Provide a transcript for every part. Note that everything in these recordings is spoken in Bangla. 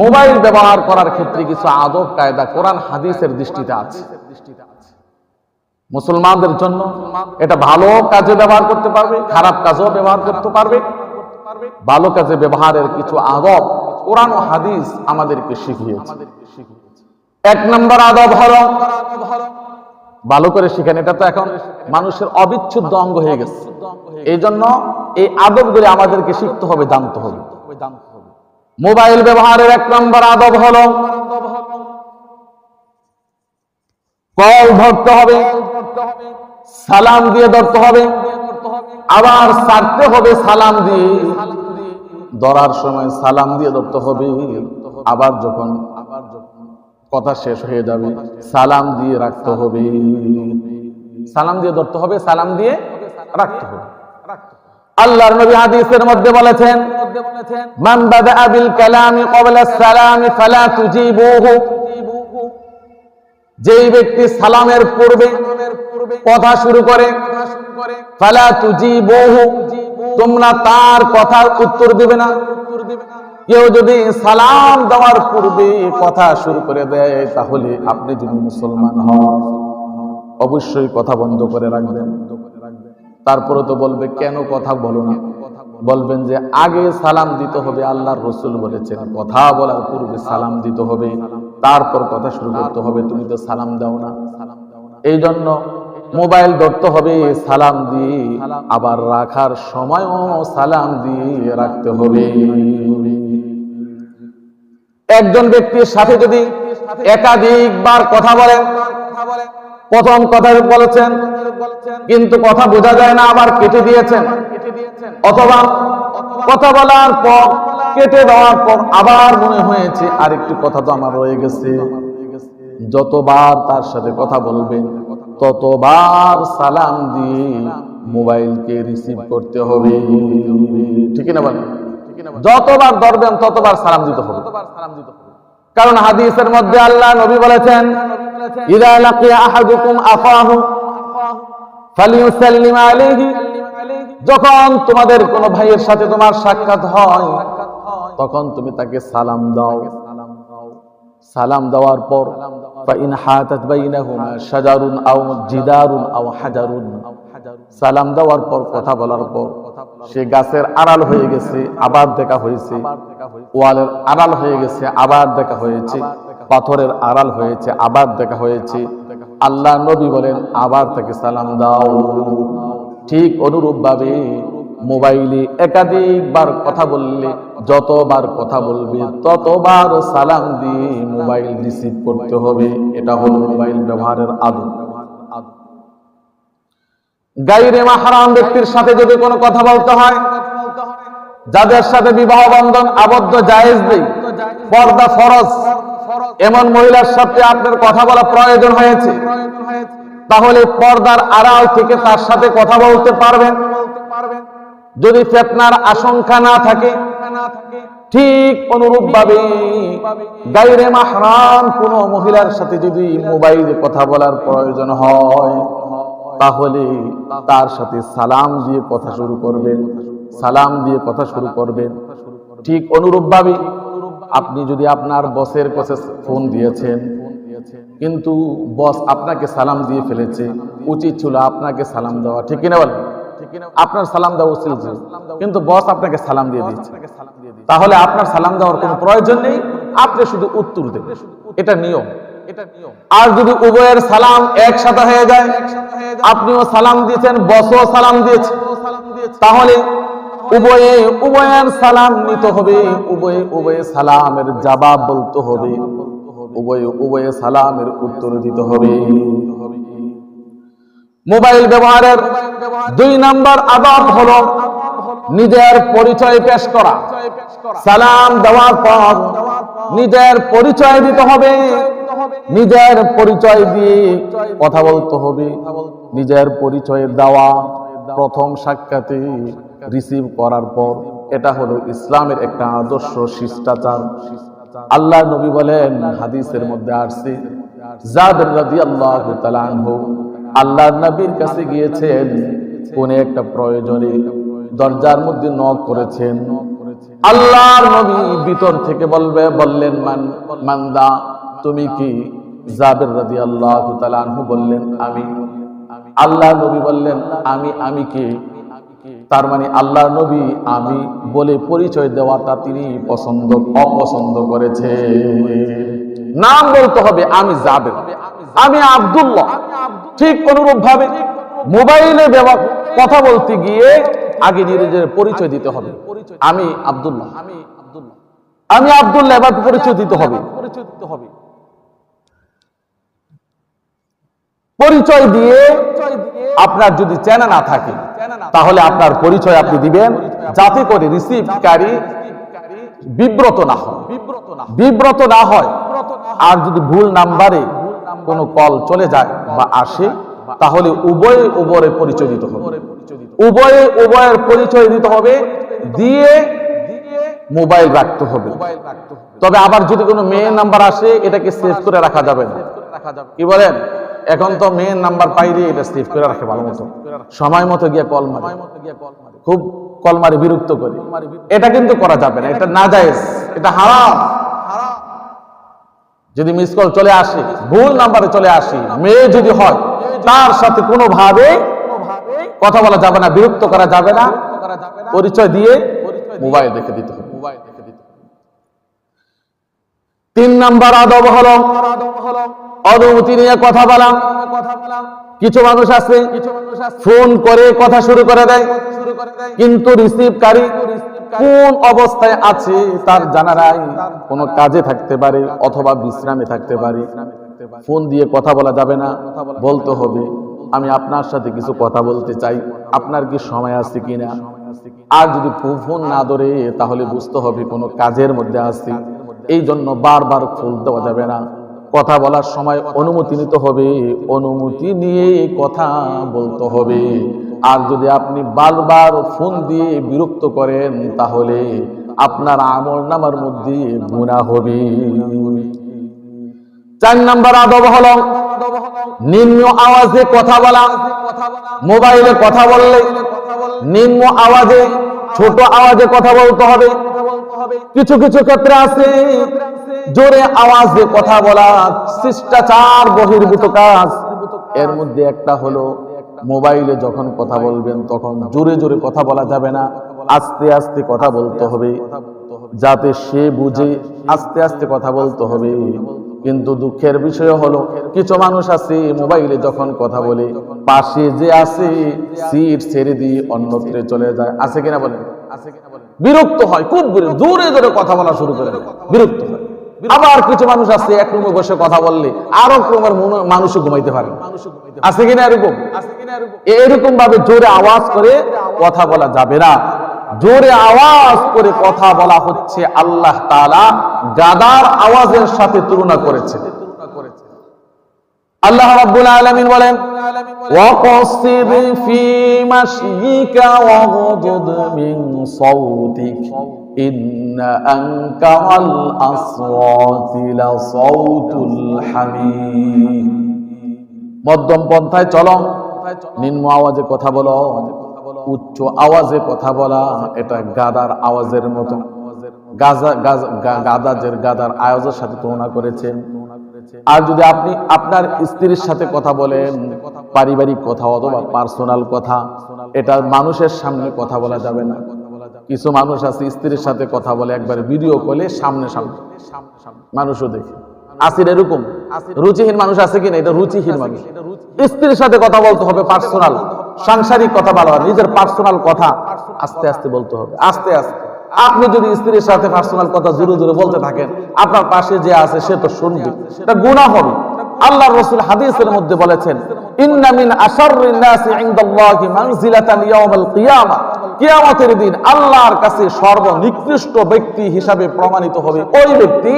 মোবাইল ব্যবহার করার ক্ষেত্রে কিছু আদব, কায়দা কোরআন, হাদিসের দৃষ্টিতে আছে। মুসলমানদের জন্য এটা ভালো কাজে ব্যবহার করতে পারবে, খারাপ কাজেও ব্যবহার করতে পারবে। ভালো কাজে ব্যবহারের কিছু আদব, কোরআন হাদিস আমাদেরকে শিখিয়েছে। এক নম্বর আদব হলো, ভালো করে শিখেন এটা তো এখন মানুষের অবিচ্ছেদ্য অঙ্গ হয়ে গেছে। এই জন্য এই আদবগুলি আমাদেরকে শিখতে হবে, জানতে হবে। মোবাইল ব্যবহারের এক নম্বর আদব হলো কল ধরতে হবে, সালাম দিয়ে ধরতে হবে, আবার ছাড়তে হবে সালাম দিয়ে। ধরার সময় সালাম দিয়ে ধরতে হবে আবার যখন আবার যখন কথা শেষ হয়ে যাবে, সালাম দিয়ে রাখতে হবে। সালাম দিয়ে ধরতে হবে, সালাম দিয়ে রাখতে হবে। আল্লাহর নবী হাদিসের মধ্যে বলেছেন, মান বাদা বিল কালামি ক্বাবলা সালামি ফালা তুজিবুহু। যেই ব্যক্তি সালামের পূর্বে কথা শুরু করে, ফালা তুজিবুহু। তোমরা তার কথার উত্তর দিবে না। কেউ যদি সালাম দেওয়ার পূর্বে কথা শুরু করে দেয়, তাহলে আপনি যদি মুসলমান হন, অবশ্যই কথা বন্ধ করে রাখবেন। তারপরে তো বলবে, কেন কথা বলো না? বলবেন যে, আগে সালাম দিতে হবে আল্লাহর রসুল বলেছেন। কথা বলার পূর্বে সালাম দিতে হবে। তারপর কথা শুরু করতে হবে। তুমি তো সালাম দাও না। এই জন্য মোবাইল ধরতে হবে, সালাম দিয়ে আবার রাখার সময়ও সালাম দিয়ে রাখতে হবে। একজন ব্যক্তির সাথে যদি একাধিকবার কথা বলেন প্রথম কথা বলেছেন, কিন্তু কথা বোঝা যায় না, আবার কেটে দিয়েছেন। অথবা কথা বলার পর, কেটে দেওয়ার পর আবার মনে হয়েছে, আরেকটি কথা তো আমার রয়ে গেছে। যতবার তার সাথে কথা বলবেন ততবার সালাম দিয়ে মোবাইলকে রিসিভ করতে হবে। ঠিক না বলেন? যতবার ধরবেন ততবার সালাম দিতে হবে ততবার সালাম দিতে হবে। কারণ হাদিসের মধ্যে আল্লাহ নবী বলেছেন ইদা লাকিয়া আহাদুকুম আফাহু ফালিউসাল্লিম আলাইহি যখন তোমাদের কোন ভাইয়ের সাথে তোমার সাক্ষাৎ হয় তখন তুমি তাকে সালাম দাও সালাম দেওয়ার পর فإن حاتت بينهما شجر أو جدار أو حجر সালাম দেওয়ার পর কথা বলার পর সে গাছের আড়াল হয়ে গেছে আবার দেখা হয়েছে। ওয়ালের আড়াল হয়ে গেছে আবার দেখা হয়েছে। পাথরের আড়াল হয়েছে আবার দেখা হয়েছে। আল্লাহ নবী বলেন আবার তাকে সালাম দাও। ঠিক অনুরূপ ভাবে মোবাইলে একাধিকবার কথা বললে যতবার কথা বলবে ততবার সালাম দিয়ে মোবাইল রিসিভ করতে হবে। এটা হলো মোবাইল ব্যবহারের আদব। গাইরে মাহারাম ব্যক্তির সাথে যদি কোনো কথা বলতে হয়, যাদের সাথে বিবাহ বন্ধন আবদ্ধ জায়েজ নেই, পর্দা ফরজ, এমন মহিলার সাথে আপনার কথা বলা প্রয়োজন হয়েছে, তাহলে পর্দার আড়াল থেকে তার সাথে কথা বলতে পারবেন। যদি ফেতনার আশঙ্কা না থাকে, ঠিক অনুরূপ ভাবে গাইরে মাহরাম কোন মহিলার সাথে যদি মোবাইলে কথা বলার প্রয়োজন হয়। তাহলে তার সাথে সালাম দিয়ে কথা শুরু করবেন সালাম দিয়ে কথা শুরু করবেন ঠিক অনুরূপ ভাবে আপনি যদি আপনার বসের কাছে ফোন দিয়েছেন, কিন্তু বস আপনাকে সালাম দিয়ে ফেলেছে, উচিত ছিল আপনাকে সালাম দেওয়া, ঠিক কিনা বলেন? আপনার সালাম দেওয়া উচিত ছিল, কিন্তু বস আপনাকে সালাম দিয়ে দিচ্ছে তাহলে আপনার সালাম দেওয়ার কোনো প্রয়োজন নেই, আপনি শুধু উত্তর দেবেন। এটা নিয়ম। আর যদি উভয়ের সালাম একসাথে হয়ে যায়, আপনিও সালাম দিয়েছেন, বসও সালাম দিয়েছে তাহলে উভয়ে, উভয়ের সালাম নিতে হবে, উভয়ে উভয়ে সালামের জবাব বলতে হবে, উভয়ে উভয়ে সালামের উত্তর দিতে হবে। মোবাইল ব্যবহারের দুই নাম্বার আদাব হলো নিজের পরিচয় পেশ করা। সালাম দেওয়ার পর নিজের পরিচয় দিতে হবে নিজের পরিচয় দিয়ে কথা বলতে হবে। নিজের পরিচয় দেওয়া, প্রথম সাক্ষাতে রিসিভ করার পর এটা হলো ইসলামের একটা আদর্শ শিষ্টাচার। আল্লাহ নবী বলেন, হাদিসের মধ্যে আসছে আল্লাহ নবীর কাছে গিয়েছেন কোন একটা প্রয়োজনে দরজার মধ্যে নক করেছেন। আল্লাহর নবী ভিতর থেকে বলবে, বললেন, মান, মান্দা তুমি কি জাবের রাদি আল্লাহ আনহু বললেন, আমি। আল্লাহ নবী বললেন, আমি আমি কে? তার মানে আল্লাহ নবী, আমি বলে পরিচয় দেওয়াটা তিনি পছন্দ, অপছন্দ করেছে। নাম বলতে হবে, আমি যাবেন আমি আব্দুল্লাহ। ঠিক অনুরূপ ভাবে মোবাইলে ব্যবহার, কথা বলতে গিয়ে আগে নিজের পরিচয় দিতে হবে। আমি আব্দুল্লাহ। আমি আব্দুল্লাহ। আমি আব্দুল্লাহ, এবার পরিচয় দিতে হবে পরিচয় দিতে হবে। পরিচয় দিয়ে আপনার যদি চেনা না থাকে, তাহলে আপনার পরিচয় আপনি দিবেন। যাতে করে রিসিভকারী বিব্রত না হয়। বিব্রত না হয়। আর যদি ভুল নাম্বারে কোনো কল চলে যায় বা আসে, তাহলে উভয়ে উভয়ের পরিচয় দিতে হবে। উভয়ে উভয়ের পরিচয় দিতে হবে, দিয়ে মোবাইল রাখতে হবে। তবে আবার যদি কোনো মেয়ের নাম্বার আসে, এটাকে সেভ করে রাখা যাবে না। কি বলেন? এখন তো মেয়ের নাম্বার পাইলে এটা সেভ করে রাখে ভালো মতো। সময় মতো গিয়ে কল মারে। খুব কল মারে, বিরক্ত করে। এটা কিন্তু করা যাবে না, এটা না যায় এটা হারাম। যদি মিস কল চলে আসে, ভুল নাম্বারে চলে আসে, মেয়ে যদি হয়, তার সাথে কোনো ভাবে কথা বলা যাবে না, বিরক্ত করা যাবে না। পরিচয় দিয়ে মোবাইল দেখে দিতে হবে। মোবাইল দেখে দিতে তিন নাম্বার আদব হলো অনুমতি নিয়ে কথা বলা। কিছু মানুষ আছে, ফোন করে কথা শুরু করে দেয়, কিন্তু রিসিভকারী কোন অবস্থায় আছে তার জানা নাই। কোন কাজে থাকতে পারে অথবা বিশ্রামে থাকতে পারে। ফোন দিয়ে কথা বলা যাবে না। বলতে হবে, আমি আপনার সাথে কিছু কথা বলতে চাই। আপনার কি সময় আছে কিনা? আর যদি ফোন না ধরে, তাহলে বুঝতে হবে কোনো কাজের মধ্যে আছি। এই জন্য বারবার ফোন দেওয়া যাবে না। কথা বলার সময় অনুমতি নিতে হবে। অনুমতি নিয়ে কথা বলতে হবে। আর যদি আপনি বারবার ফোন দিয়ে বিরক্ত করেন, তাহলে আপনার আমল নামার মধ্যে গুণা হবে। চার নাম্বার আদব হলো নিম্ন আওয়াজে কথা বলা। মোবাইলে কথা বললে নিম্ন আওয়াজে, ছোট আওয়াজে কথা বলতে হবে। কিছু কিছু ক্ষেত্রে আছে জোরে আওয়াজে কথা বলা, শিষ্টাচার, বহির্ভূত কাজ। এর মধ্যে একটা হলো, মোবাইলে যখন কথা বলবেন, তখন জোরে জোরে কথা বলা যাবে না। আস্তে আস্তে কথা বলতে হবে, যাতে সে বুঝে আস্তে আস্তে কথা বলতে হবে। কিন্তু দুঃখের বিষয় হলো, কিছু মানুষ আছে, মোবাইলে যখন কথা বলে, পাশে যে আছে, সিট ছেড়ে দিয়ে অন্যত্রে চলে যায়। আছে কিনা বলেন? আছে কিনা বলেন বিরক্ত হয়, খুব জোরে জোরে কথা বলা শুরু করে বিরক্ত। আবার কিছু মানুষ আছে এক রুমে বসে কথা বললে আরও রুমের মানুষও ঘুমাইতে পারে। আছে কিনা এরকম? এরকম? ভাবে জোরে আওয়াজ করে কথা বলা যাবে না। জোরে আওয়াজ করে কথা বলা হচ্ছে আল্লাহ তাআলা গাদার আওয়াজের সাথে তুলনা করেছে। আল্লাহ রাব্বুল আলামিন বলেন ওয়াকসির ফি মাশয়িকা ওয়াগদুদ মিন সাওতিক ইন্না আনকারাল আসওয়াতি লাসাউতুল হামিদ মধ্যম পন্থায় চলো। নিম্ন আওয়াজে কথা বলো। উচ্চ আওয়াজে কথা বলা, এটা গাদার আওয়াজের মতো। গাজা, গাজা- গা- গাদার আওয়াজের সাথে তুলনা করেছেন আর যদি আপনি আপনার স্ত্রীর সাথে কথা বলেন, পারিবারিক কথা অথবা পার্সোনাল কথা, এটা মানুষের সামনে কথা বলা যাবে না। কিছু মানুষ আছে স্ত্রীর সাথে কথা বলে একবার ভিডিও কলে সামনে সামনে। মানুষও দেখে। আসির এরকম? রুচিহীন মানুষ আছে কিনা? এটা রুচিহীন মানুষ। স্ত্রীর সাথে কথা বলতে হবে পার্সোনাল সাংসারিক কথা বলা হয়, নিজের পার্সোনাল কথা আস্তে আস্তে বলতে হবে আস্তে আস্তে আপনি যদি স্ত্রীর সাথে পার্সোনাল কথা জোরে জোরে বলতে থাকেন আপনার পাশে যে আছে সে তো শুনবে। এটা গুনাহ হবে। আল্লাহ রসুল হাদিসের মধ্যে বলেছেন কিয়ামতের দিন আল্লাহর কাছে সর্বনিকৃষ্ট ব্যক্তি হিসাবে প্রমাণিত হবে। ওই ব্যক্তি,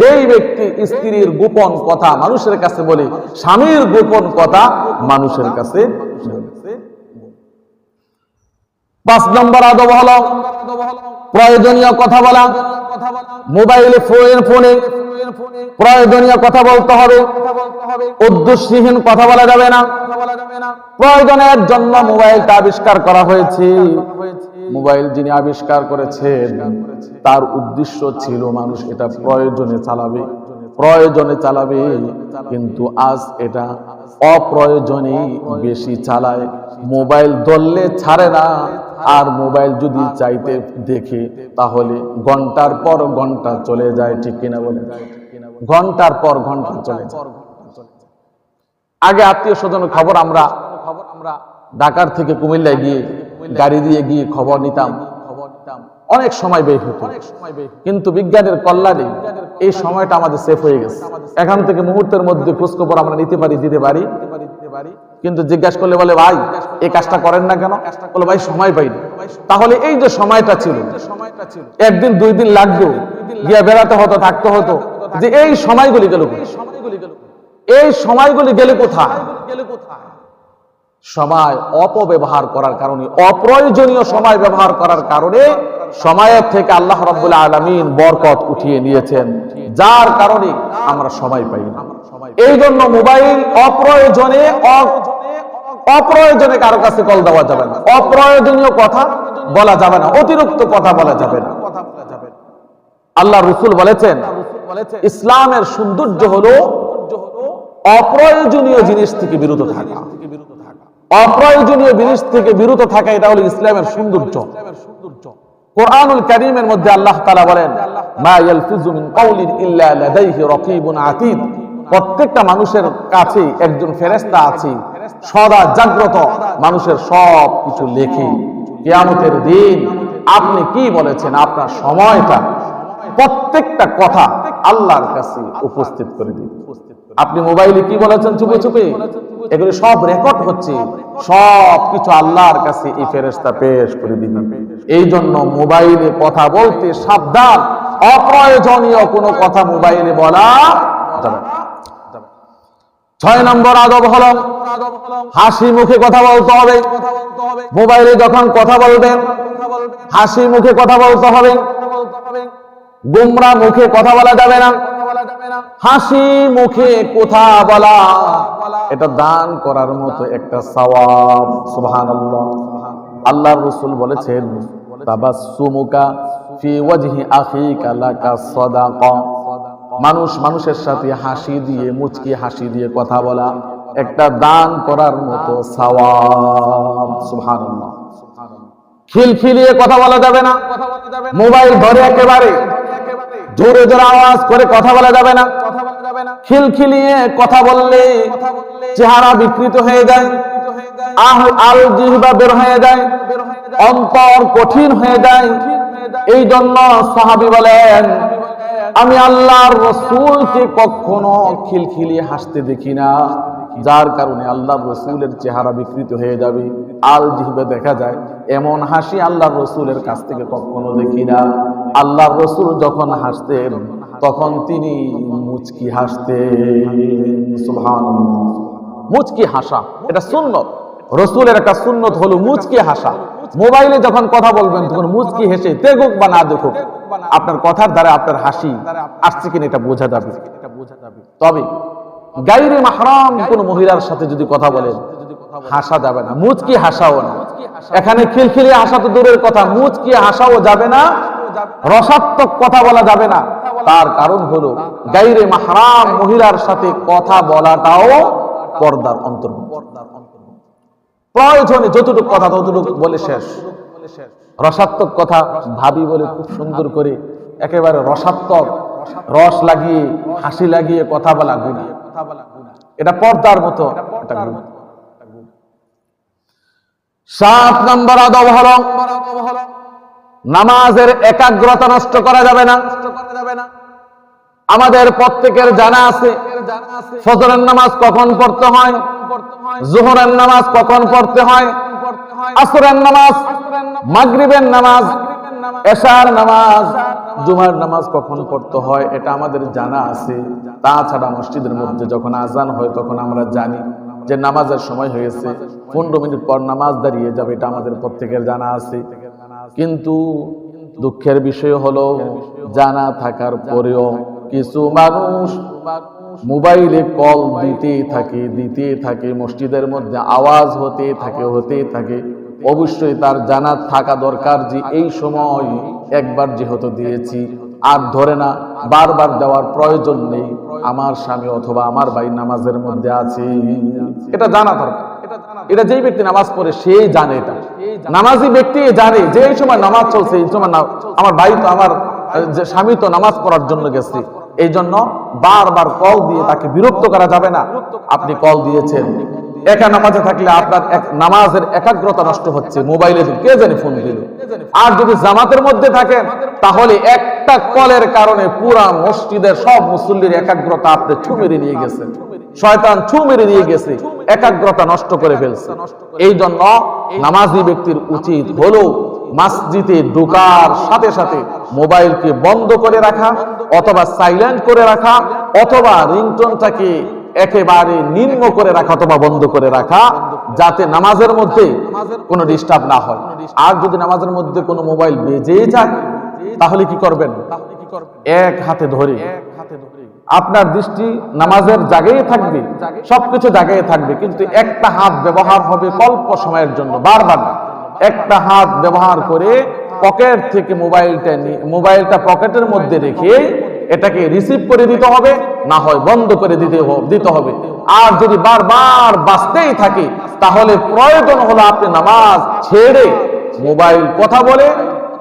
যেই ব্যক্তি স্ত্রীর গোপন কথা মানুষের কাছে বলে, স্বামীর গোপন কথা মানুষের কাছে পাঁচ নম্বর আদব হলো, প্রয়োজনীয় কথা বলা। মোবাইলে ফোনে প্রয়োজনীয় কথা বলতে হবে। উদ্দেশ্যহীন কথা বলা যাবে না। প্রয়োজনের জন্য মোবাইলটা আবিষ্কার করা হয়েছে। মোবাইল যিনি আবিষ্কার করেছেন তার উদ্দেশ্য ছিল মানুষ এটা প্রয়োজনে চালাবে। প্রয়োজনে চালাবে। কিন্তু আজ এটা অপ্রয়োজনে বেশি চালায়। মোবাইল ধরলে ছাড়ে না। আর মোবাইল যদি চাইতে দেখে তাহলে ঘণ্টার পর ঘণ্টা চলে যায় ঠিক কিনা বলে ঘণ্টার পর ঘণ্টা চলে যায়। আগে আত্মীয় স্বজনের খবর আমরা খবর আমরা ঢাকার থেকে কুমিল্লায় গিয়ে গাড়ি দিয়ে গিয়ে খবর নিতাম। অনেক সময় ব্যয় হতো। কিন্তু বিজ্ঞানের কল্যাণে এই সময়টা আমাদের সেফ হয়ে গেছে। এখান থেকে মুহূর্তের মধ্যে খোঁজখবর আমরা নিতে পারি দিতে পারি। কিন্তু জিজ্ঞাসা করলে বলে ভাই এই কাজটা করেন না কেন? বলে ভাই সময় পাইনি। তাহলে এই যে সময়টা ছিল একদিন দুই দিন লাগতো গিয়ে বেড়াতে হতো থাকতে হতো যে এই সময়গুলি গেল? এই সময়গুলি গেলে কোথায়? সময় অপব্যবহার করার কারণে অপ্রয়োজনীয় সময় ব্যবহার করার কারণে সময়ের থেকে আল্লাহ রাব্বুল আলামিন বরকত উঠিয়ে নিয়েছেন যার কারণে আমরা সময় পাই না এই জন্য মোবাইল অপ্রয়োজনে অপ্রয়োজনে কারও কাছে কল দেওয়া যাবে না। অপ্রয়োজনীয় কথা বলা যাবে না। অতিরিক্ত কথা বলা যাবে না। আল্লাহ রসুল বলেছেন, ইসলামের সৌন্দর্য হলো অপ্রয়োজনীয় জিনিস থেকে বিরত থাকা। অপ্রয়োজনীয় জিনিস থেকে বিরত থাকা, এটা হলো ইসলামের সৌন্দর্য। কোরআনুল কারীমের মধ্যে আল্লাহ তাআলা বলেন প্রত্যেকটা মানুষের কাছে একজন ফেরেশতা আছে সদা জাগ্রত মানুষের সব কিছু লেখে। কিয়ামতের দিন আপনি কি বলেছেন? আপনার সময়টা, প্রত্যেকটা কথা আল্লাহর কাছে উপস্থিত করে দিন। আপনি মোবাইলে কি বলেছেন? চুপে চুপে। এগুলি সব রেকর্ড হচ্ছে। সব কিছু আল্লাহর কাছে এই ফেরেস্তা পেশ করে দিবেন এই জন্য মোবাইলে কথা বলতে সাবধান। অপ্রয়োজনীয় কোনো কথা মোবাইলে বলা যাবে। ছয় নম্বর আদব হলো হাসি মুখে কথা বলতে হবে। মোবাইলে যখন কথা বলবেন হাসি মুখে কথা বলতে হবে। গুমরা মুখে কথা বলা যাবে না। হাসি মুখে কথা বলা, এটা দান করার মতো একটা সওয়াব। সুবহানাল্লাহ। আল্লাহর রাসূল বলেছেন, তাবাসসুমুকা ফি ওয়াজহি আখিকা লাকা সাদাকা। মানুষ মানুষের সাথে হাসি দিয়ে, মুচকি হাসি দিয়ে কথা বলা, একটা দান করার মতো খিলখিলিয়ে কথা বলা যাবে না। মোবাইল ধরে একেবারে। জোরে জোরে আওয়াজ করে কথা বলা যাবে না। খিলখিলিয়ে কথা বললে চেহারা বিকৃত হয়ে যায় আল জিহবা বের হয়ে যায়, অন্তর কঠিন হয়ে যায়। এই জন্য সাহাবী বলেন আমি আল্লাহর রসুলকে কখনো খিলখিলিয়ে হাসতে দেখি না। যার কারণে আল্লাহর রসুলের চেহারা বিকৃত হয়ে যাবে আল জিহবে দেখা যায়। এমন হাসি আল্লাহর রসুলের কাছ থেকে কখনো দেখি না। আল্লাহর রসুল যখন হাসতেন, তখন তিনি মুচকি হাসতে মুচকি হাসা, এটা সুন্নত। রসুলের একটা সুন্নত হলো মুচকি হাসা। মোবাইলে যখন কথা বলবেন, তখন মুচকি হেসে, দেখুক বা না দেখুক, আপনার কথার দ্বারা আপনার হাসি আসছে কিনা এটা বোঝা যাবে। তবে গাইরে মাহরাম কোন মহিলার সাথে যদি কথা বলেন, হাসা যাবে না, মুচকি হাসাও না। এখানে খিলখিলি হাসা তো দূরের কথা, মুচকি হাসাও যাবে না, রসাত্মক কথা বলা যাবে না। তার কারণ হলো গাইরে মাহরাম মহিলার সাথে কথা বলাটাও পর্দার অন্তর্ভুক্ত। প্রয়োজনে যতটুকু কথা, ততটুকু বলে শেষ। রসাত্মক কথা ভাবি বলে খুব সুন্দর করে একেবারে রসাত্মক রস লাগিয়ে, হাসি লাগিয়ে কথা বলা গুণা। এটা পর্দার মতো সাত নম্বর আদব নামাজের একাগ্রতা নষ্ট করা যাবে না। আমাদের প্রত্যেকের জানা আছে। ফজরের নামাজ কখন পড়তে হয়? জোহরের নামাজ কখন পড়তে হয়? আসরের নামাজ, মাগরিবের নামাজ, এশার নামাজ, জুমার নামাজ কখন পড়তে হয় এটা আমাদের জানা আছে। তাছাড়া মসজিদের মধ্যে যখন আজান হয় তখন আমরা জানি যে নামাজের সময় হয়েছে। পনেরো মিনিট পর নামাজ দাঁড়িয়ে যাবে এটা আমাদের প্রত্যেকের জানা আছে। কিন্তু দুঃখের বিষয় হলো, জানা থাকার পরেও কিছু মানুষ মোবাইলে কল দিতে থাকে দিতে থাকে, মসজিদের মধ্যে আওয়াজ হতে থাকে হতে থাকে। অবশ্যই তার জানা থাকা দরকার যে এই সময় একবার যেহেতু দিয়েছি, আর ধরে না, বারবার দেওয়ার প্রয়োজন নেই, আমার স্বামী অথবা আমার ভাই নামাজের মধ্যে আছে। এটা জানা দরকার। এটা যেই ব্যক্তি নামাজ পড়ে, সেই জানে এটা। নামাজি ব্যক্তি জানে যে এই সময় নামাজ চলছে, এই সময় আমার ভাই তো, আমার স্বামী তো নামাজ পড়ার জন্য গেছে। এই জন্য বারবার কল দিয়ে তাকে বিরক্ত করা যাবে না। আপনি কল দিয়েছেন। একা নামাজে থাকলে আপনার এক নামাজের একাগ্রতা নষ্ট হচ্ছে। মোবাইলে কে জানি ফোন দিল? আর যদি জামাতের মধ্যে থাকেন, তাহলে একটা কলের কারণে পুরা মসজিদের সব মুসল্লির একাগ্রতা আপনি ছু মেরে নিয়ে গেছেন। শয়তান ছু মেরে নিয়ে গেছে। একাগ্রতা নষ্ট করে ফেলছে। এই জন্য নামাজি ব্যক্তির উচিত হলো মসজিদে ঢোকার সাথে সাথে মোবাইলকে বন্ধ করে রাখা, অথবা সাইলেন্ট করে রাখা, অথবা রিংটোনটাকে একেবারে নিম্ন করে রাখা, অথবা বন্ধ করে রাখা, যাতে নামাজের মধ্যে কোনো ডিস্টার্ব না হয়। আর যদি নামাজের মধ্যে কোনো মোবাইল বেজেই যায়, তাহলে কি করবেন? এক হাতে ধরে। আপনার দৃষ্টি নামাজের জায়গায় থাকবে, সবকিছু জায়গায় থাকবে, কিন্তু একটা হাত ব্যবহার হবে অল্প সময়ের জন্য, বারবার। না। একটা হাত ব্যবহার করে পকেট থেকে মোবাইলটা মোবাইলটা পকেটের মধ্যে রেখে এটাকে রিসিভ করে দিতে হবে, না হয় বন্ধ করে দিতে দিতে হবে। আর যদি বারবার বাঁচতেই থাকে, তাহলে প্রয়োজন হলো আপনি নামাজ ছেড়ে মোবাইল কথা বলে,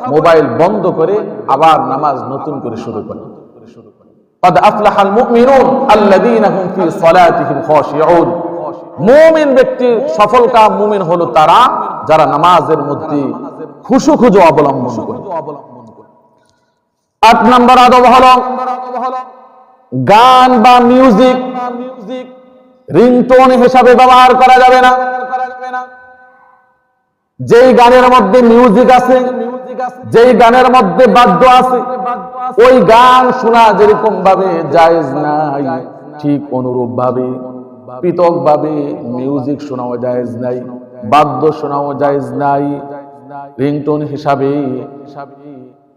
মোবাইল বন্ধ করে আবার নামাজ নতুন করে শুরু করে মুমিন ব্যক্তির সফল কাম মুমিন হলো তারা যারা নামাজের মধ্যে খুশু খুজু অবলম্বন করে। আট নম্বর আদব হলো গান বা মিউজিক রিংটোন হিসাবে ব্যবহার করা যাবে না। যেই গানের মধ্যে মিউজিক আছে, যেই গানের মধ্যে বাদ্য আছে, ওই গান শোনা যেরকম ভাবে জায়েজ নাই, ঠিক অনুরূপ ভাবে পৃথক ভাবে মিউজিক শোনাও জায়েজ নাই। বাদ্য শোনাও জায়েজ নাই। রিংটোন হিসাবে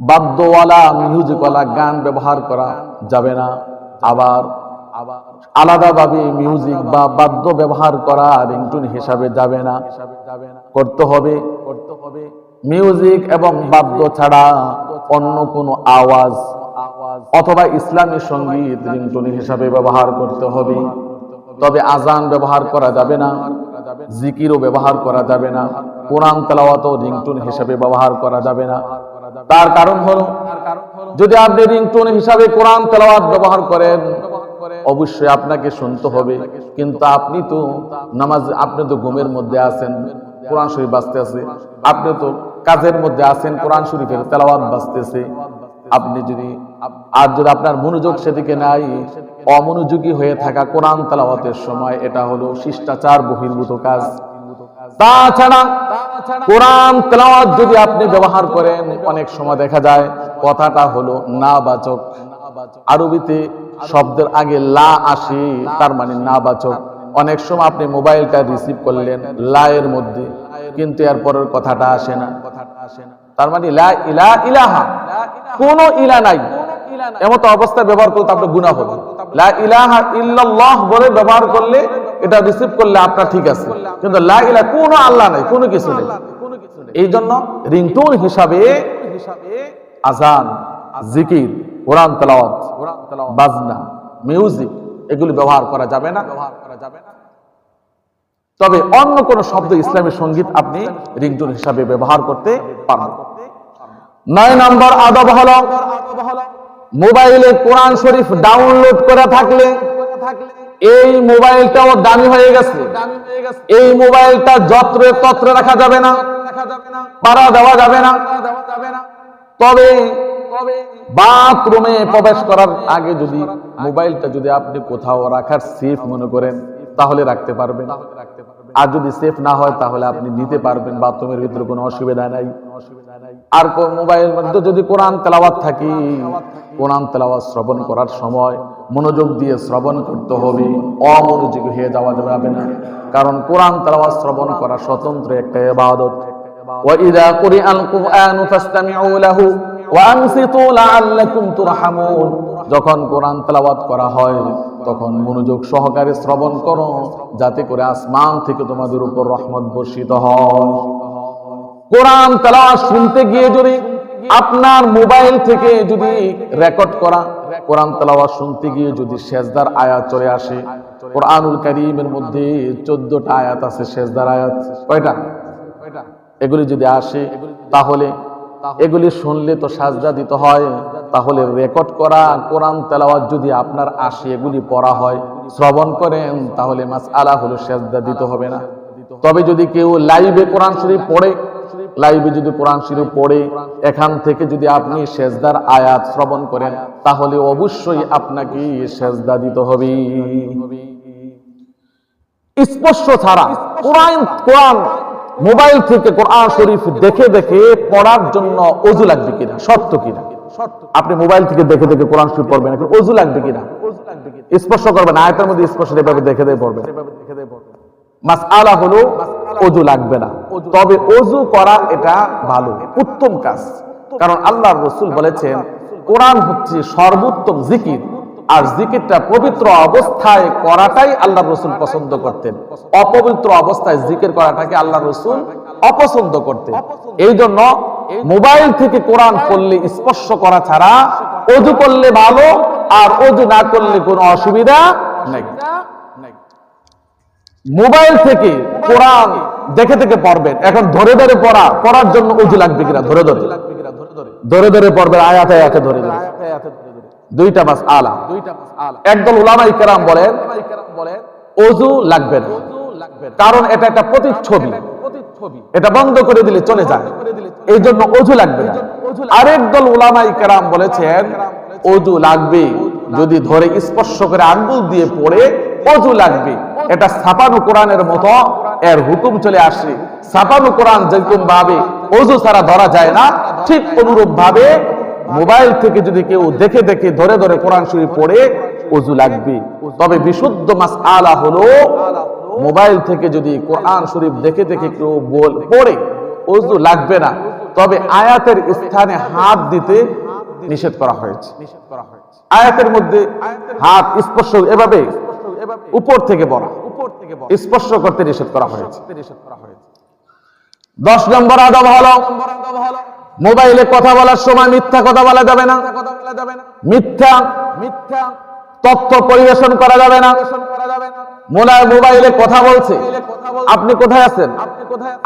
বাদ্যওয়ালা, মিউজিকওয়ালা গান ব্যবহার করা যাবে না। আবার আলাদাভাবে মিউজিক বা বাদ্য ব্যবহার করা রিংটোন হিসাবে যাবে না। করতে হবে করতে হবে। মিউজিক এবং বাদ্য ছাড়া অন্য কোনো আওয়াজ অথবা ইসলামী সংগীত রিংটোন হিসাবে ব্যবহার করতে হবে। তবে আজান ব্যবহার করা যাবে না। জিকিরও ব্যবহার করা যাবে না। কোরআন, তেলাওয়াতও রিংটোন হিসাবে ব্যবহার করা যাবে না। তার কারণ হলো, যদি আপনি রিংটোন হিসাবে কোরআন, তেলাওয়াত ব্যবহার করেন, অবশ্যই আপনাকে শুনতে হবে। কিন্তু আপনি তো নামাজ, আপনি তো ঘুমের মধ্যে আছেন, কোরআন শরীফ বাঁচতে আছে। আপনি তো কাজের মধ্যে আছেন, কোরআন শরীফের তেলাওয়াত বাঁচতেছে আপনি যদি আর যদি আপনার মনোযোগ সেদিকে নাই, অমনোযোগী হয়ে থাকা কোরআন তালাওয়াতের সময় এটা হলো শিষ্টাচার, বহির্ভূত কাজ। তাছাড়া কোরআন তেলাওয়াত যদি আপনি ব্যবহার করেন, অনেক সময় দেখা যায় কথাটা হলো না বাচক আরবিতে শব্দের আগে লা আসে, তার মানে না বাচক অনেক সময় আপনি মোবাইলটা রিসিভ করলেন লা এর মধ্যে, কিন্তু এর পরের কথাটা আসে না। তার মানে ইলা ইলাহা। কোন ইলা নাই। এমত অবস্থায় ব্যবহার করলে আপনার গুনাহ হবে। বলে ব্যবহার করলে এটা রিসিভ করলে আপনার ঠিক আছে। কিন্তু লা ইলা কোনো আল্লাহ নাই, কোনো কিছু নেই। এই জন্য রিংটোন হিসাবে আজান, জিকির, কোরআন তেলাওয়াত, বাজনা, মিউজিক, এগুলি ব্যবহার করা যাবে না ব্যবহার করা যাবে না। তবে অন্য কোন শব্দ ইসলামী সংগীত আপনি রিংটোন হিসাবে ব্যবহার করতে পারবেন। নয় নম্বর আদব হলো মোবাইলে কোরআন শরীফ ডাউনলোড করা থাকলে এই মোবাইলটাও দামি হয়ে গেছে। এই মোবাইলটা যত্র তত্র রাখা যাবে না, পাড়া দেওয়া যাবে না। তবে বাথরুমে প্রবেশ করার আগে যদি মোবাইলটা যদি আপনি কোথাও রাখার সেফ মনে করেন, তাহলে রাখতে পারবেন। আর যদি সেফ না হয়, তাহলে আপনি নিতে পারবেন। বাথরুমের ভিতরে কোনো অসুবিধা নাই। আর মোবাইল মধ্যে যদি কোরআন তেলাওয়াত থাকি কোরআন তেলাওয়াত শ্রবণ করার সময় মনোযোগ দিয়ে শ্রবণ করতে হবে অমনোযোগী হয়ে যাওয়া যাবে না কারণ কোরআন তেলাওয়াত শ্রবণ করা স্বতন্ত্র একটা ইবাদত وإذا قرئ القرآن فاستمعوا له وأنصتوا لعلكم ترحمون যখন কোরআন তেলাওয়াত করা হয় তখন মনোযোগ সহকারে শ্রবণ করো যাতে করে আসমান থেকে তোমাদের উপর রহমত বর্ষিত হয় কোরআন তেলাওয়াত শুনতে গিয়ে যদি আপনার মোবাইল থেকে যদি রেকর্ড করা, কোরআন তেলাওয়াত শুনতে গিয়ে যদি শেষদার আয়াত চলে আসে, কোরআনুল কারীমের মধ্যে চোদ্দটা আয়াত আছে শেষদার আয়াত, কয়টা? এগুলি যদি আসে, তাহলে এগুলি শুনলে তো সাজদা দিতে হয়, তাহলে রেকর্ড করা, কোরআন তেলাওয়াত যদি আপনার আসে, এগুলি পড়া হয়, শ্রবণ করেন, তাহলে মাস আলা হলো সাজদা দিতে হবে না। তবে যদি কেউ লাইভে কোরআন শরীফ পড়ে লাইভে যদি কোরআন শরীফ পড়ে, এখান থেকে যদি আপনি সেজদার আয়াত শ্রবণ করেন, তাহলে অবশ্যই আপনাকে সেজদা দিতে হবে। স্পর্শ ছাড়া কোরআন কোরআন মোবাইল থেকে কোরআন শরীফ দেখে দেখে পড়ার জন্য অজু লাগবে কিনা? শর্ত কিনা? আপনি মোবাইল থেকে দেখে দেখে কোরআন শরীফ পড়বেন, এখন অজু লাগবে কিনা? স্পর্শ করবেন, আয়তের মধ্যে স্পর্শ এভাবে দেখে দেখে পড়বেন। মাসআলা হলো অজু লাগবে না। তবে অজু করা এটা ভালো উত্তম কাজ। কারণ আল্লাহর রসুল বলেছেন কোরআন হচ্ছে সর্বোত্তম জিকির আর জিকিরটা পবিত্র অবস্থায় করাটাই আল্লাহ রসুল পছন্দ করতেন। অপবিত্র অবস্থায় জিকির করাটাকে আল্লাহ রসুল অপছন্দ করতেন। এই জন্য মোবাইল থেকে কোরআন করলে স্পর্শ করা ছাড়া অজু করলে ভালো আর অজু না করলে কোনো অসুবিধা নেই। মোবাইল থেকে কোরআন দেখে দেখে পড়বেন। এখন ধরে ধরে পড়া পড়ার জন্য উজু লাগবে কিনা? ধরে ধরে। ধরে ধরে। পড়বেন আয়াতে আয়াতে ধরে ধরে। দুইটা মাস আলা। একদল উলামাই কেরাম বলেন অজু লাগবে না। কারণ এটা একটা প্রতিচ্ছবি। এটা বন্ধ করে দিলে চলে যায়। এই জন্য অজু লাগবে না। আরেক দল উলামাই কেরাম বলেছেন অজু লাগবে। যদি ধরে স্পর্শ করে আঙ্গুল দিয়ে পড়ে অজু লাগবে। এটা ছাপানো কোরআনের মতো এর হুকুম চলে আসে। ছাপানো কোরআন যেরকম ভাবে অজু ছাড়া ধরা যায় না, ঠিক অনুরূপ ভাবে মোবাইল থেকে যদি কেউ দেখে দেখে ধরে ধরে কোরআন শরীফ পড়ে, অজু লাগবে। তবে বিশুদ্ধ মাস আলা হলো মোবাইল থেকে যদি কোরআন শরীফ দেখে দেখে কেউ বল, পড়ে, অজু লাগবে না। তবে আয়াতের স্থানে হাত দিতে নিষেধ করা হয়েছে। আয়াতের মধ্যে হাত স্পর্শ, এভাবে উপর থেকে বলা স্পর্শ করতে নিষেধ করা হয়েছে। দশ নম্বর আদব হলো মোবাইলে কথা বলার সময় মিথ্যা কথা বলা যাবে না। মিথ্যা মিথ্যা তথ্য পরিবেশন করা যাবে না। মোলায় মোবাইলে কথা বলছে। আপনি কোথায় আছেন?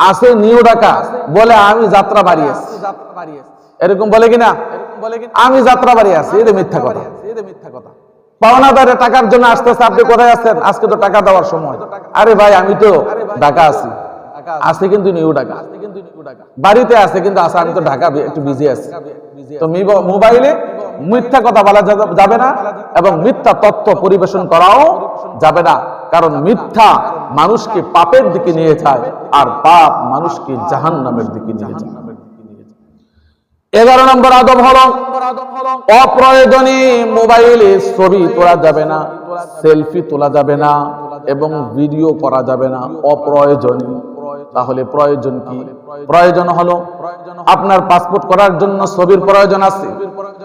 আছে নিউ ঢাকা। বলে আমি যাত্রা বাড়ি আছি এরকম বলে কিনা? আমি যাত্রা বাড়ি আছি এটা মিথ্যা কথা। মিথ্যা কথা। পাওনাদারে টাকার জন্য আসতেছে, আপনি কোথায় আছেন? আজকে তো টাকা দেওয়ার সময়। আরে ভাই, আমি তো ঢাকা আছি। আছে কিন্তু নিউ ঢাকা। বাড়িতে আছে কিন্তু আছে, আমি তো ঢাকা একটু বিজি আছি। তো মোবাইলে মিথ্যা কথা বলা যাবে না এবং মিথ্যা তথ্য পরিবেশন করাও যাবে না। কারণ মিথ্যা মানুষকে পাপের দিকে নিয়ে যায় আর পাপ মানুষকে জাহান নামের দিকে নিয়ে যায়। এগারো নম্বর আদব হলো অপ্রয়োজনে মোবাইলে ছবি তোলা যাবে না, সেলফি তোলা যাবে না এবং ভিডিও করা যাবে না। অপ্রয়োজনে। তাহলে প্রয়োজন কি? প্রয়োজন হলো আপনার পাসপোর্ট করার জন্য ছবির প্রয়োজন আছে,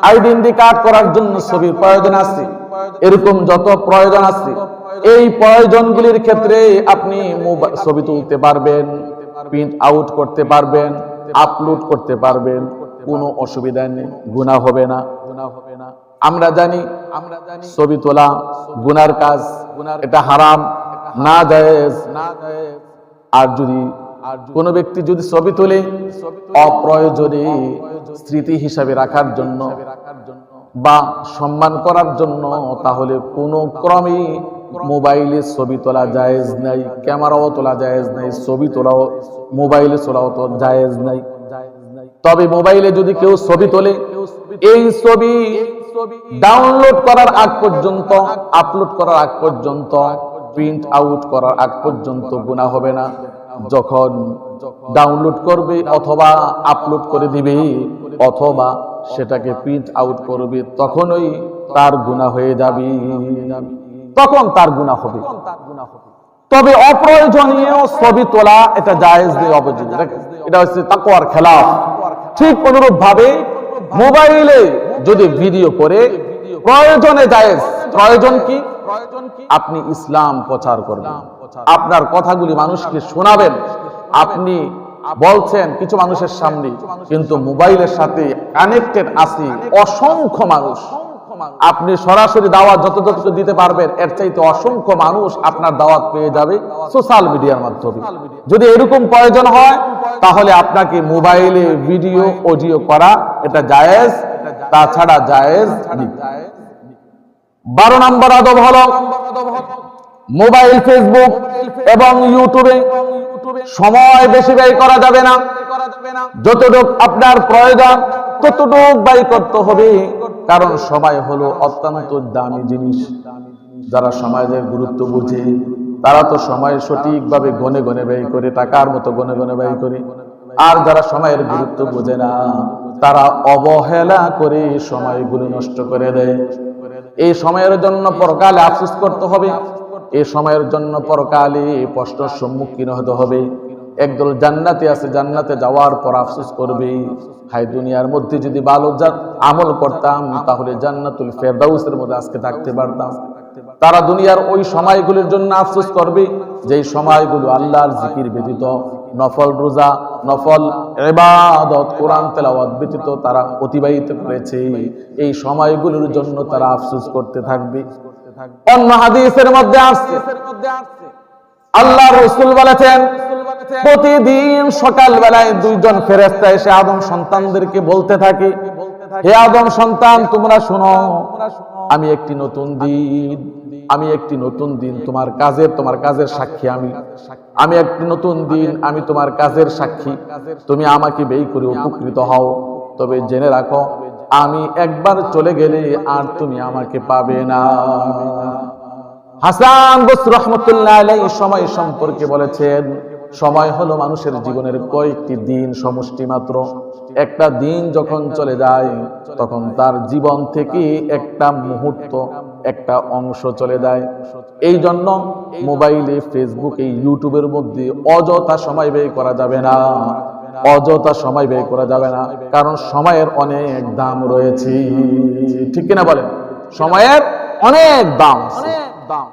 আইডেন্টি কার্ড করার জন্য ছবির প্রয়োজন আছে, এরকম যত প্রয়োজন আছে, এই প্রয়োজনগুলির ক্ষেত্রে আপনি ছবি তুলতে পারবেন, প্রিন্ট আউট করতে পারবেন, আপলোড করতে পারবেন। কোনো অসুবিধা নেই গুণা হবে না। গুণা হবে না আমরা জানি আমরা জানি ছবি তোলা গুনার কাজ গুনার এটা হারাম না জায়েজ না জায়েজ। আর যদি কোনো ব্যক্তি যদি ছবি তোলে, অপ্রয়োজনে স্মৃতি হিসাবে রাখার জন্য বা সম্মান করার জন্য, তাহলে কোনো ক্রমে মোবাইলে ছবি তোলা জায়েজ নাই, ক্যামেরাও তোলা জায়েজ নাই, ছবি তোলাও, মোবাইলে তোলাও তো জায়েজ নাই। তবে মোবাইলে যদি কেউ ছবি তোলে, এই ছবি ডাউনলোড করার আগ পর্যন্ত, আপলোড করার আগ পর্যন্ত, প্রিন্ট আউট করার আগ পর্যন্ত গুণা হবে না। যখন ডাউনলোড করবে অথবা আপলোড করে দিবে, অথবা সেটাকে প্রিন্ট আউট করবে, তখনই তার গুণা হয়ে যাবে। তখন তার গুণা হবে। তবে অপ্রয়োজনীয় ছবি তোলা, এটা জায়েজ দিয়ে অপোজিট এটা হচ্ছে তাকওয়ার খেলাফ। ঠিক অনুরূপ ভাবে মোবাইলে যদি ভিডিও করে, প্রয়োজনে জায়েজ প্রয়োজন কি? আপনি ইসলাম প্রচার করবেন। আপনার কথাগুলি মানুষকে শোনাবেন। আপনি বলছেন কিছু মানুষের সামনে, কিন্তু মোবাইলের সাথে কানেক্টেড আছে অসংখ্য মানুষ। আপনি সরাসরি দাওয়াত যত যত দিতে পারবেন এর চাইতে অসংখ্য মানুষ আপনার দাওয়াত পেয়ে যাবে সোশ্যাল মিডিয়ার মাধ্যমে। যদি এরকম প্রয়োজন হয় তাহলে আপনাকে মোবাইলে ভিডিও অডিও করা এটা জায়েজ তাছাড়া জায়েজ বারো নম্বর আদব হলো মোবাইল ফেসবুক এবং ইউটিউবে সময় বেশি ব্যয় করা যাবে না। যতটুক আপনার প্রয়োজন ততটুক ব্যয় করতে হবে। কারণ সময় হলো অত্যন্ত দামি জিনিস। যারা সমাজের গুরুত্ব বুঝে, তারা তো সময় সঠিকভাবে গনে গনে ব্যয় করে, টাকার মতো গনে গনে ব্যয় করে। আর যারা সময়ের গুরুত্ব বোঝে না, তারা অবহেলা করে সময়গুলো নষ্ট করে দেয়। এই সময়ের জন্য পরকালে আফসোস করতে হবে। এই সময়ের জন্য পরকালে প্রশ্নের সম্মুখীন হতে হবে। একদল জান্নাতে আছে, জান্নাতে যাওয়ার পর আফসোস করবে হাই দুনিয়ার মধ্যে যদি ভালো যা- আমল করতাম, তাহলে জান্নাতুল ফেরদাউসের মধ্যে আজকে থাকতে পারতাম। তারা দুনিয়ার ওই সময়গুলোর জন্য আফসোস করবে, যেই সময়গুলো আল্লাহর জিকির ব্যতীত, নফল রোজা, নফল এবাদত কোরআন তেলাওয়াত ব্যতীত তারা অতিবাহিত করেছে। এই সময়গুলোর জন্য তারা আফসোস করতে থাকবে। অন্য হাদিসের মধ্যে আসছে, আল্লাহ রসুল বলেছেন প্রতিদিন সকাল বেলায় দুইজন ফেরেস্তা এসে আদম সন্তানদেরকে বলতে থাকে, হে আদম সন্তান, তোমরা শোনো, আমি একটি নতুন দিন, আমি একটি নতুন দিন তোমার কাজের তোমার কাজের সাক্ষী আমি। আমি একটি নতুন দিন, আমি তোমার কাজের সাক্ষী। তুমি আমাকে বেই করে উপকৃত হও। তবে জেনে রাখো, আমি একবার চলে গেলে আর তুমি আমাকে পাবে না। হাসান বস রহমতুল্লাহ সময় সম্পর্কে বলেছেন সময় হলো মানুষের জীবনের কয়েকটি দিন সমষ্টি মাত্র। একটা দিন যখন চলে যায়, তখন তার জীবন থেকে একটা মুহূর্ত, একটা অংশ চলে যায়। এই জন্য মোবাইলে, ফেসবুকে, ইউটিউবের মধ্যে অযথা সময় ব্যয় করা যাবে না। অযথা সময় ব্যয় করা যাবে না। কারণ সময়ের অনেক দাম রয়েছে। ঠিক কিনা বলেন? সময়ের অনেক দাম আছে।